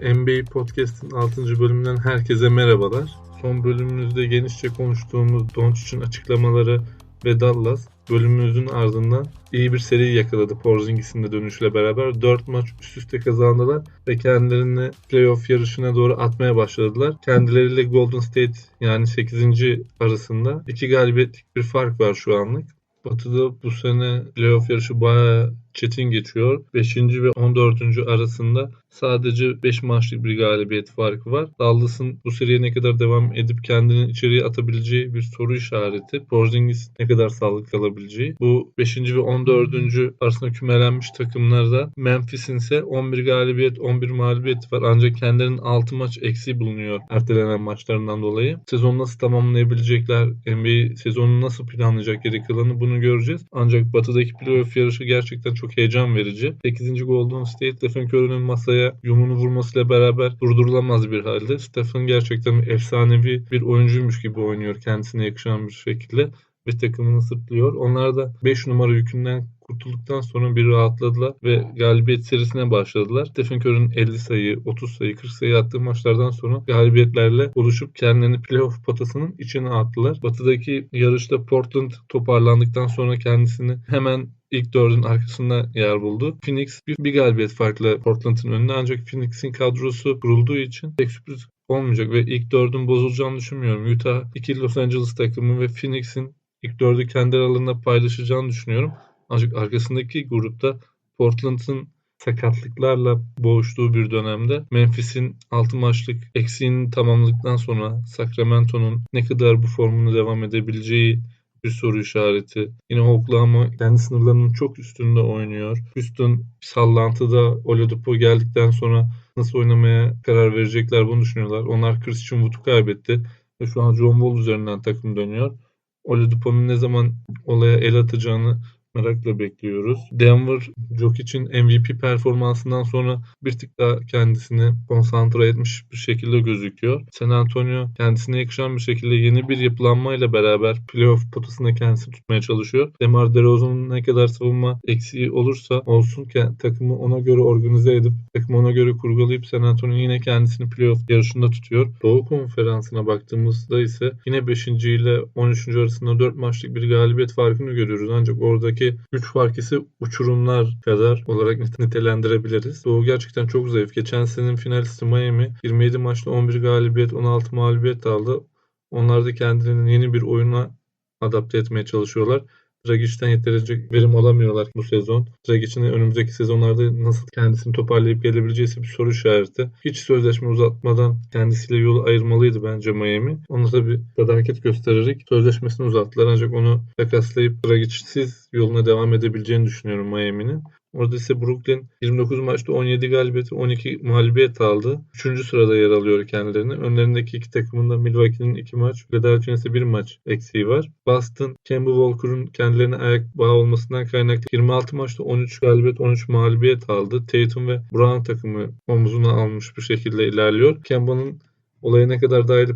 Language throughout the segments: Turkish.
NBA Podcast'in 6. bölümünden herkese merhabalar. Son bölümümüzde genişçe konuştuğumuz Doncic'in açıklamaları ve Dallas bölümümüzün ardından iyi bir seri yakaladı Porzingis'in de dönüşüyle beraber. 4 maç üst üste kazandılar ve kendilerini playoff yarışına doğru atmaya başladılar. Kendileriyle Golden State yani 8. arasında 2 galibiyetlik bir fark var şu anlık. Batı'da bu sene playoff yarışı bayağı çetin geçiyor. 5. ve 14. arasında sadece 5 maçlık bir galibiyet farkı var. Dallas'ın bu seriye ne kadar devam edip kendini içeriye atabileceği bir soru işareti. Porzingis ne kadar sağlıklı kalabileceği. Bu 5. ve 14. arasında kümelenmiş takımlarda Memphis'in ise 11 galibiyet 11 mağlubiyet var. Ancak kendilerinin 6 maç eksiği bulunuyor ertelenen maçlarından dolayı. Sezonu nasıl tamamlayabilecekler, NBA sezonu nasıl planlayacak geri kalanı bunu göreceğiz. Ancak batıdaki playoff yarışı gerçekten çok heyecan verici. 8. Golden State Stephen Curry'nin masaya yumunu vurmasıyla beraber durdurulamaz bir halde. Stephen gerçekten efsanevi bir oyuncuymuş gibi oynuyor kendisine yakışan bir şekilde ve takımını sırtlıyor. Onlar da 5 numara yükünden kurtulduktan sonra bir rahatladılar ve galibiyet serisine başladılar. Stephen Curry'nin 50 sayı, 30 sayı, 40 sayı attığı maçlardan sonra galibiyetlerle oluşup kendilerini playoff potasının içine attılar. Batıdaki yarışta Portland toparlandıktan sonra kendisini hemen ilk dördün arkasında yer buldu. Phoenix bir, bir galibiyet farklı Portland'ın önünde ancak Phoenix'in kadrosu kurulduğu için pek sürpriz olmayacak ve ilk dördün bozulacağını düşünmüyorum. Utah, iki Los Angeles takımı ve Phoenix'in ilk dördü kendi aralarında paylaşacağını düşünüyorum. Ancak arkasındaki grupta Portland'ın sakatlıklarla boğuştuğu bir dönemde Memphis'in 6 maçlık eksiğini tamamladıktan sonra Sacramento'nun ne kadar bu formunu devam edebileceği bir soru işareti. Yine Oklahoma kendi sınırlarının çok üstünde oynuyor. Houston sallantıda Oladipo geldikten sonra nasıl oynamaya karar verecekler bunu düşünüyorlar. Onlar Christian Wood'u kaybetti ve şu an John Wall üzerinden takım dönüyor. Oladipo'nun ne zaman olaya el atacağını merakla bekliyoruz. Denver Jokic'in MVP performansından sonra bir tık daha kendisini konsantre etmiş bir şekilde gözüküyor. San Antonio kendisine yakışan bir şekilde yeni bir yapılanmayla beraber playoff potasında kendisini tutmaya çalışıyor. Demar DeRozan'ın ne kadar savunma eksiği olursa olsun takımı ona göre organize edip takımı ona göre kurgulayıp San Antonio yine kendisini playoff yarışında tutuyor. Doğu konferansına baktığımızda ise yine 5. ile 13. arasında 4 maçlık bir galibiyet farkını görüyoruz. Ancak oradaki aradaki güç fark ise uçurumlar kadar olarak nitelendirebiliriz. Doğu gerçekten çok zayıf. Geçen senenin finalisti Miami 27 maçta 11 galibiyet 16 mağlubiyet aldı. Onlar da kendilerinin yeni bir oyuna adapte etmeye çalışıyorlar. Dragic'ten yeterince verim alamıyorlar bu sezon. Dragic'in önümüzdeki sezonlarda nasıl kendisini toparlayıp gelebileceği bir soru işareti. Hiç sözleşme uzatmadan kendisiyle yolu ayırmalıydı bence Miami. Onu tabi sadakat göstererek sözleşmesini uzattılar ancak onu takaslayıp Dragic'siz yoluna devam edebileceğini düşünüyorum Miami'nin. Orada ise Brooklyn 29 maçta 17 galibiyet 12 mağlubiyet aldı. 3. sırada yer alıyor kendilerini. Önlerindeki iki takımın da Milwaukee'nin 2 maç, Philadelphia'nın ise 1 maç eksiği var. Boston, Kemba Walker'ın kendilerine ayak bağı olmasından kaynaklı 26 maçta 13 galibiyet 13 mağlubiyet aldı. Tatum ve Brown takımı omuzuna almış bir şekilde ilerliyor. Kemba'nın olaya ne kadar dahil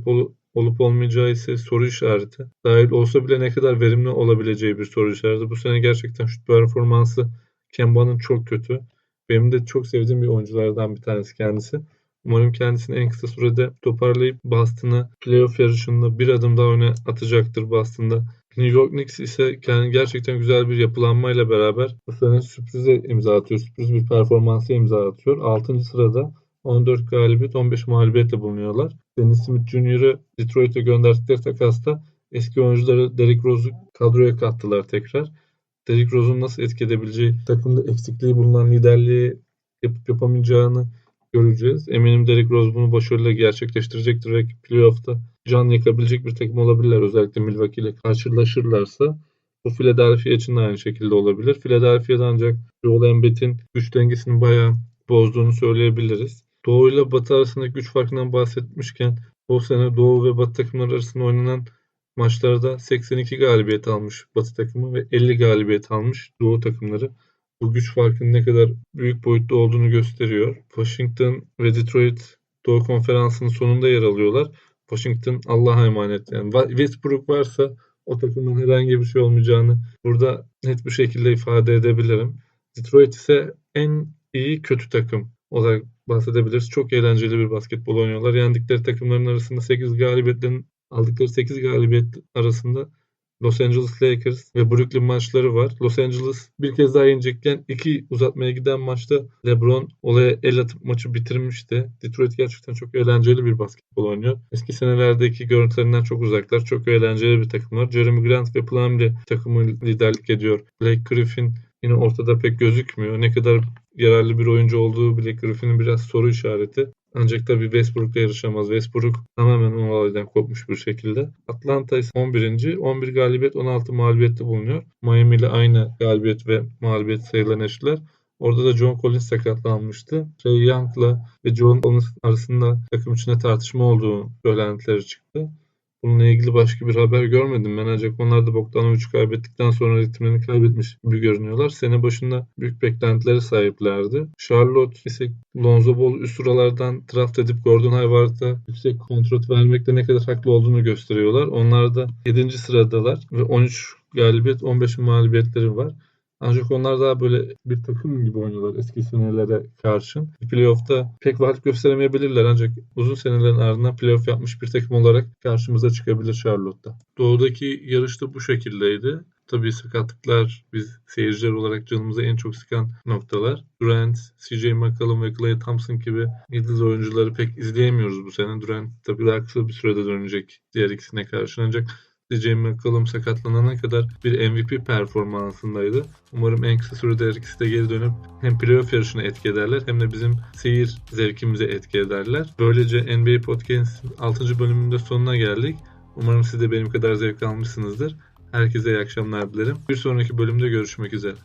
olup olmayacağı ise soru işareti. Dahil olsa bile ne kadar verimli olabileceği bir soru işareti. Bu sene gerçekten şut performansı Kemba'nın çok kötü. Benim de çok sevdiğim bir oyunculardan bir tanesi kendisi. Umarım kendisini en kısa sürede toparlayıp Boston'ı playoff yarışında bir adım daha öne atacaktır Boston'da. New York Knicks ise kendi gerçekten güzel bir yapılanmayla beraber bu sene sürprize imza atıyor. Sürpriz bir performansı imza atıyor. 6. sırada 14 galibiyet 15 mağlubiyetle bulunuyorlar. Dennis Smith Jr.'ı Detroit'e gönderdikleri takasta eski oyuncuları Derrick Rose'u kadroya kattılar tekrar. Derrick Rose'un nasıl etki edebileceği, takımda eksikliği bulunan liderliği yapıp yapamayacağını göreceğiz. Eminim Derrick Rose bunu başarıyla gerçekleştirecektir ve playoff'ta can yakabilecek bir takım olabilirler. Özellikle Milwaukee ile karşılaşırlarsa. Bu Philadelphia için de aynı şekilde olabilir. Philadelphia'da ancak Joel Embiid'in güç dengesini bayağı bozduğunu söyleyebiliriz. Doğu ile Batı arasındaki güç farkından bahsetmişken bu sene Doğu ve Batı takımları arasında oynanan maçlarda 82 galibiyet almış Batı takımı ve 50 galibiyet almış Doğu takımları. Bu güç farkının ne kadar büyük boyutta olduğunu gösteriyor. Washington ve Detroit Doğu Konferansı'nın sonunda yer alıyorlar. Washington Allah'a emanet. Yani Westbrook varsa o takımın herhangi bir şey olmayacağını burada net bir şekilde ifade edebilirim. Detroit ise en iyi kötü takım olarak bahsedebiliriz. Çok eğlenceli bir basketbol oynuyorlar. Yendikleri takımların arasında 8 galibiyetlerin aldıkları 8 galibiyet arasında Los Angeles Lakers ve Brooklyn maçları var. Los Angeles bir kez daha yenecekken iki uzatmaya giden maçta LeBron olaya el atıp maçı bitirmişti. Detroit gerçekten çok eğlenceli bir basketbol oynuyor. Eski senelerdeki görüntülerinden çok uzaklar. Çok eğlenceli bir takımlar. Jeremy Grant ve Plumlee takımı liderlik ediyor. Blake Griffin yine ortada pek gözükmüyor. Ne kadar yararlı bir oyuncu olduğu Blake Griffin'in biraz soru işareti. Ancak tabii Westbrook'la yarışamaz. Westbrook tamamen o olaydan kopmuş bir şekilde. Atlanta ise 11. 11 galibiyet 16 mağlubiyette bulunuyor. Miami ile aynı galibiyet ve mağlubiyet sayılan eşitler. Orada da John Collins sakatlanmıştı. Trey Young'la ve John Collins arasında takım içinde tartışma olduğu söylentileri çıktı. Bununla ilgili başka bir haber görmedim ben ancak onlar da Bogdanovic'i kaybettikten sonra ritmini kaybetmiş gibi görünüyorlar. Sene başında büyük beklentileri sahiplerdi. Charlotte ise Lonzo Ball üst sıralardan draft edip Gordon Hayward'a yüksek kontrat vermekte ne kadar haklı olduğunu gösteriyorlar. Onlar da 7. sıradalar ve 13 galibiyet 15 mağlubiyetleri var. Ancak onlar daha böyle bir takım gibi oynuyorlar eski senelere karşın. Playoff'ta pek varlık gösteremeyebilirler ancak uzun senelerin ardından playoff yapmış bir takım olarak karşımıza çıkabilir Charlotte'da. Doğudaki yarışta bu şekildeydi. Tabii sakatlıklar biz seyirciler olarak canımıza en çok sıkan noktalar. Durant, CJ McCollum ve Klay Thompson gibi yıldız oyuncuları pek izleyemiyoruz bu sene. Durant tabii daha kısa bir sürede dönecek diğer ikisine karşı ancak CJ McCollum sakatlanana kadar bir MVP performansındaydı. Umarım en kısa sürede her ikisi de geri dönüp hem playoff yarışına etki ederler hem de bizim seyir zevkimize etki ederler. Böylece NBA Podcast'ın 6. bölümünde sonuna geldik. Umarım siz de benim kadar zevk almışsınızdır. Herkese iyi akşamlar dilerim. Bir sonraki bölümde görüşmek üzere.